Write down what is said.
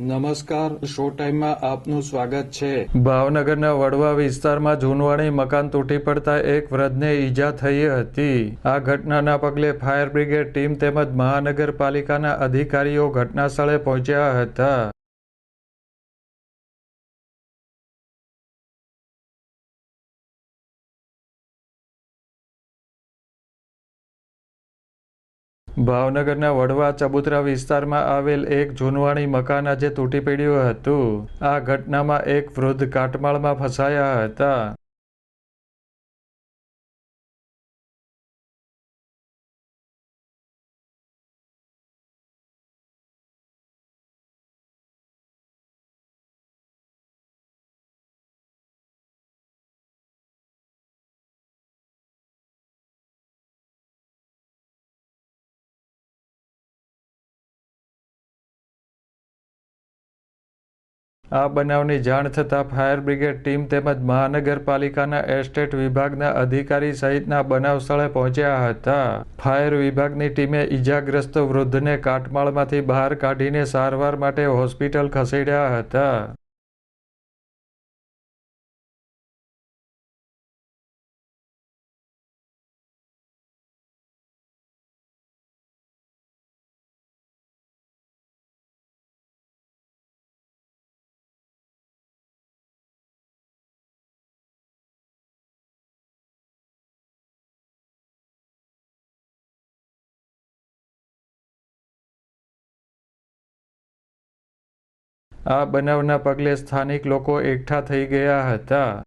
નમસ્કાર શો ટાઈમમાં આપનું સ્વાગત છે. ભાવનગરના વડવા વિસ્તારમાં જૂનવાણી મકાન તૂટી પડતા એક વૃદ્ધને ઈજા થઈ હતી. આ ઘટનાના પગલે ફાયર બ્રિગેડ ટીમ તેમજ મહાનગરપાલિકાના અધિકારીઓ ઘટનાસ્થળે પહોંચ્યા હતા. ભાવનગરના વડવા ચબુતરા વિસ્તારમાં આવેલ એક જૂનવાણી મકાન આજે તૂટી પડ્યું હતું. આ ઘટનામાં એક વૃદ્ધ કાટમાળમાં ફસાયા હતા. આ બનાવની જાણ થતાં ફાયર બ્રિગેડ ટીમ તેમજ મહાનગરપાલિકાના એસ્ટેટ વિભાગના અધિકારી સહિતના બનાવ સ્થળે પહોંચ્યા હતા. ફાયર વિભાગની ટીમે ઈજાગ્રસ્ત વૃદ્ધને કાટમાળમાંથી બહાર કાઢીને સારવાર માટે હોસ્પિટલ ખસેડ્યા હતા. આ બનાવના પગલે સ્થાનિક લોકો એકઠા થઈ ગયા હતા.